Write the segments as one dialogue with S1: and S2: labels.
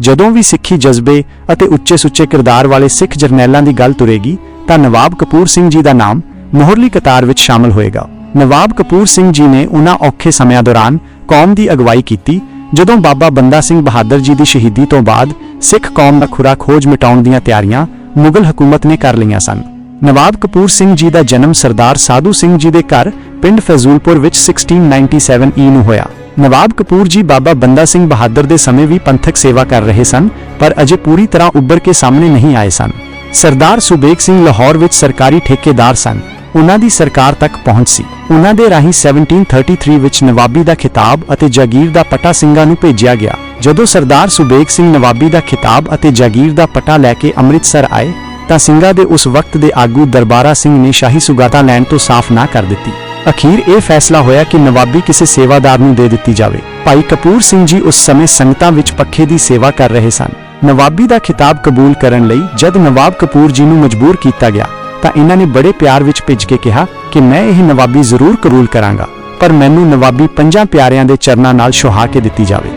S1: ਜਦੋਂ ਵੀ ਸਿੱਖੀ ਜਜ਼ਬੇ ਅਤੇ ਉੱਚੇ ਸੁੱਚੇ ਕਿਰਦਾਰ ਵਾਲੇ ਸਿੱਖ ਜਰਨੈਲਾਂ ਦੀ ਗੱਲ ਤੁਰੇਗੀ, ਤਾਂ ਨਵਾਬ ਕਪੂਰ ਸਿੰਘ ਜੀ ਦਾ ਨਾਮ ਮੋਹਰਲੀ ਕਤਾਰ ਵਿੱਚ ਸ਼ਾਮਲ ਹੋਏਗਾ। ਨਵਾਬ ਕਪੂਰ ਸਿੰਘ ਜੀ ਨੇ ਉਹਨਾਂ ਔਖੇ ਸਮਿਆਂ ਦੌਰਾਨ ਕੌਮ ਦੀ ਅਗਵਾਈ ਕੀਤੀ, ਜਦੋਂ ਬਾਬਾ ਬੰਦਾ ਸਿੰਘ ਬਹਾਦਰ ਜੀ ਦੀ ਸ਼ਹੀਦੀ ਤੋਂ ਬਾਅਦ ਸਿੱਖ ਕੌਮ ਦਾ ਖੁਰਾ ਖੋਜ ਮਿਟਾਉਣ ਦੀਆਂ ਤਿਆਰੀਆਂ ਮੁਗਲ ਹਕੂਮਤ ਨੇ ਕਰ ਲਈਆਂ ਸਨ। ਨਵਾਬ ਕਪੂਰ ਸਿੰਘ ਜੀ ਦਾ ਜਨਮ ਸਰਦਾਰ ਸਾਧੂ ਸਿੰਘ ਜੀ ਦੇ ਘਰ ਪਿੰਡ ਫਜ਼ੂਲਪੁਰ ਵਿੱਚ 1697 ਈ e ਨੂੰ ਹੋਇਆ। ਨਵਾਬ ਕਪੂਰ ਜੀ ਬਾਬਾ ਬੰਦਾ ਸਿੰਘ ਬਹਾਦਰ ਦੇ ਸਮੇਂ ਵੀ ਪੰਥਕ ਸੇਵਾ ਕਰ ਰਹੇ ਸਨ ਪਰ ਅਜੇ ਪੂਰੀ ਤਰ੍ਹਾਂ ਉੱਭਰ ਕੇ ਸਾਹਮਣੇ ਨਹੀਂ ਆਏ ਸਨ ਸਰਦਾਰ ਸੁਬੇਗ ਸਿੰਘ ਲਾਹੌਰ ਵਿੱਚ ਸਰਕਾਰੀ ਠੇਕੇਦਾਰ ਸਨ ਉਹਨਾਂ ਦੀ ਸਰਕਾਰ ਤੱਕ ਪਹੁੰਚ ਸੀ ਉਹਨਾਂ ਦੇ ਰਾਹੀਂ 1733 ਵਿੱਚ ਨਵਾਬੀ ਦਾ ਖਿਤਾਬ ਅਤੇ ਜਾਗੀਰ ਦਾ ਪਟਾ ਸਿੰਘਾਂ ਨੂੰ ਭੇਜਿਆ ਗਿਆ ਜਦੋਂ ਸਰਦਾਰ ਸੁਬੇਗ ਸਿੰਘ ਨਵਾਬੀ ਦਾ ਖਿਤਾਬ ਅਤੇ ਜਾਗੀਰ ਦਾ ਪਟਾ ਲੈ ਕੇ ਅੰਮ੍ਰਿਤਸਰ ਆਏ ਤਾਂ ਸਿੰਘਾਂ ਦੇ ਉਸ ਵਕਤ ਦੇ ਆਗੂ ਦਰਬਾਰਾ ਸਿੰਘ ਨੇ ਸ਼ਾਹੀ ਸੁਗਾਤਾ ਲੈਣ ਤੋਂ ਸਾਫ਼ ਨਾ ਕਰ ਦਿੱਤੀ ਅਖੀਰ ਇਹ ਫੈਸਲਾ ਹੋਇਆ ਕਿ ਨਵਾਬੀ ਕਿਸੇ ਸੇਵਾਦਾਰ ਨੂੰ ਦੇ ਦਿੱਤੀ ਜਾਵੇ। ਭਾਈ ਕਪੂਰ ਸਿੰਘ ਜੀ ਉਸ ਸਮੇਂ ਸੰਗਤਾਂ ਵਿੱਚ ਪੱਖੇ ਦੀ ਸੇਵਾ ਕਰ ਰਹੇ ਸਨ। ਨਵਾਬੀ ਦਾ ਖਿਤਾਬ ਕਬੂਲ ਕਰਨ ਲਈ ਜਦ ਨਵਾਬ ਕਪੂਰ ਜੀ ਨੂੰ ਮਜਬੂਰ ਕੀਤਾ ਗਿਆ, ਤਾਂ ਇਹਨਾਂ ਨੇ ਬੜੇ ਪਿਆਰ ਵਿੱਚ ਭਿੱਜ ਕੇ ਕਿਹਾ ਕਿ ਮੈਂ ਇਹ ਨਵਾਬੀ ਜ਼ਰੂਰ ਕਬੂਲ ਕਰਾਂਗਾ, ਪਰ ਮੈਨੂੰ ਨਵਾਬੀ ਪੰਜਾਂ ਪਿਆਰਿਆਂ ਦੇ ਚਰਨਾਂ ਨਾਲ ਸੁਹਾ ਕੇ ਦਿੱਤੀ ਜਾਵੇ।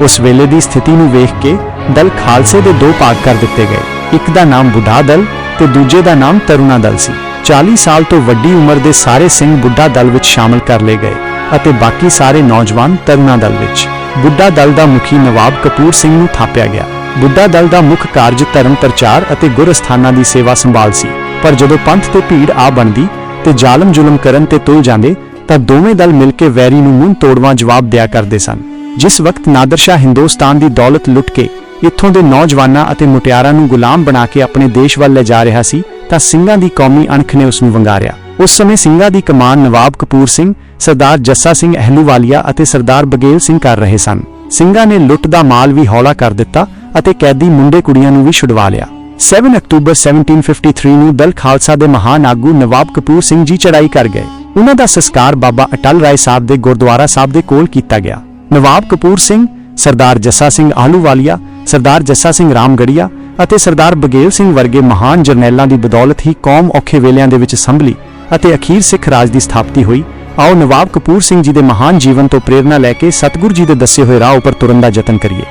S1: ਉਸ ਵੇਲੇ ਦੀ ਸਥਿਤੀ ਨੂੰ ਵੇਖ ਕੇ ਦਲ ਖਾਲਸੇ ਦੇ ਦੋ ਭਾਗ ਕਰ ਦਿੱਤੇ ਗਏ, ਇੱਕ ਦਾ ਨਾਮ ਬੁਢਾ ਦਲ ਤੇ ਦੂਜੇ ਦਾ ਨਾਮ ਤਰੁਣਾ ਦਲ ਸੀ। 40 ਸਾਲ ਤੋਂ ਵੱਡੀ ਉਮਰ ਦੇ ਸਾਰੇ ਸਿੰਘ ਬੁੱਢਾ ਦਲ ਵਿੱਚ ਸ਼ਾਮਲ ਕਰ ਲਏ ਗਏ ਅਤੇ ਬਾਕੀ ਸਾਰੇ ਨੌਜਵਾਨ ਤਰੁਣਾ ਦਲ ਵਿੱਚ। ਬੁੱਢਾ ਦਲ ਦਾ ਮੁਖੀ ਨਵਾਬ ਕਪੂਰ ਸਿੰਘ ਨੂੰ ਥਾਪਿਆ ਗਿਆ। ਬੁੱਢਾ ਦਲ ਦਾ ਮੁੱਖ ਕਾਰਜ ਧਰਮ ਪ੍ਰਚਾਰ ਅਤੇ ਗੁਰ ਅਸਥਾਨਾਂ ਦੀ ਸੇਵਾ ਸੰਭਾਲ ਸੀ। ਪਰ ਜਦੋਂ ਪੰਥ ਤੇ ਭੀੜ ਆ ਬਣਦੀ ਤੇ ਜ਼ਾਲਮ ਜ਼ੁਲਮ ਕਰਨ ਤੇ ਤੁਲ ਜਾਂਦੇ, ਤਾਂ ਦੋਵੇਂ ਦਲ ਮਿਲ ਕੇ ਵੈਰੀ ਨੂੰ ਮੂੰਹ ਤੋੜਵਾਂ ਜਵਾਬ ਦਿਆ ਕਰਦੇ ਸਨ। ਜਿਸ ਵਕਤ ਨਾਦਰ ਸ਼ਾਹ ਹਿੰਦੁਸਤਾਨ ਦੀ ਦੌਲਤ ਲੁੱਟ ਕੇ ਇੱਥੋਂ ਦੇ ਨੌਜਵਾਨਾਂ ਅਤੇ ਮੁਟਿਆਰਾਂ ਨੂੰ ਗੁਲਾਮ ਬਣਾ ਕੇ ਆਪਣੇ ਦੇਸ਼ ਵੱਲ ਲੈ ਜਾ ਰਿਹਾ ਸੀ, ਤਾਂ ਸਿੰਘਾਂ ਦੀ ਕੌਮੀ ਅਣਖ ਨੇ ਉਸ ਨੂੰ ਵੰਗਾਰਿਆ। ਉਸ ਸਮੇਂ ਸਿੰਘਾਂ ਦੀ ਕਮਾਨ ਨਵਾਬ ਕਪੂਰ ਸਿੰਘ, ਸਰਦਾਰ ਜੱਸਾ ਸਿੰਘ ਅਹਲੂਵਾਲੀਆ ਅਤੇ ਸਰਦਾਰ ਬਗੇਲ ਸਿੰਘ ਕਰ ਰਹੇ ਸਨ। ਸਿੰਘਾਂ ਨੇ ਲੁੱਟ ਦਾ ਮਾਲ ਵੀ ਹੌਲਾ ਕਰ ਦਿੱਤਾ ਅਤੇ ਕੈਦੀ ਮੁੰਡੇ ਕੁੜੀਆਂ ਨੂੰ ਵੀ ਛੁਡਵਾ ਲਿਆ। 7 ਅਕਤੂਬਰ 1753 ਨੂੰ ਦਲ ਖਾਲਸਾ ਦੇ ਮਹਾਨ ਆਗੂ ਨਵਾਬ ਕਪੂਰ ਸਿੰਘ ਜੀ ਚੜਾਈ ਕਰ ਗਏ। ਉਹਨਾਂ ਦਾ ਸੰਸਕਾਰ ਬਾਬਾ ਅਟਲ ਰਾਏ ਸਾਹਿਬ ਦੇ ਗੁਰਦੁਆਰਾ ਸਾਹਿਬ ਦੇ ਕੋਲ ਕੀਤਾ ਗਿਆ। ਨਵਾਬ ਕਪੂਰ ਸਿੰਘ, ਸਰਦਾਰ ਜੱਸਾ ਸਿੰਘ ਆਹਲੂਵਾਲੀਆ ਸਰਦਾਰ ਜੱਸਾ ਸਿੰਘ ਰਾਮਗੜੀਆ ਅਤੇ ਸਰਦਾਰ ਬਗੇਲ ਸਿੰਘ ਵਰਗੇ ਮਹਾਨ ਜਰਨੈਲਾਂ ਦੀ ਬਦੌਲਤ ਹੀ ਕੌਮ ਔਖੇ ਵੇਲਿਆਂ ਦੇ ਵਿੱਚ ਸੰਭਲੀ ਅਤੇ ਅਖੀਰ ਸਿੱਖ ਰਾਜ ਦੀ ਸਥਾਪਤੀ ਹੋਈ। ਆਓ ਨਵਾਬ ਕਪੂਰ ਸਿੰਘ ਜੀ ਦੇ ਮਹਾਨ ਜੀਵਨ ਤੋਂ ਪ੍ਰੇਰਣਾ ਲੈ ਕੇ ਸਤਿਗੁਰੂ ਜੀ ਦੇ ਦੱਸੇ ਹੋਏ ਰਾਹ ਉੱਪਰ ਤੁਰਨ ਦਾ ਯਤਨ ਕਰੀਏ।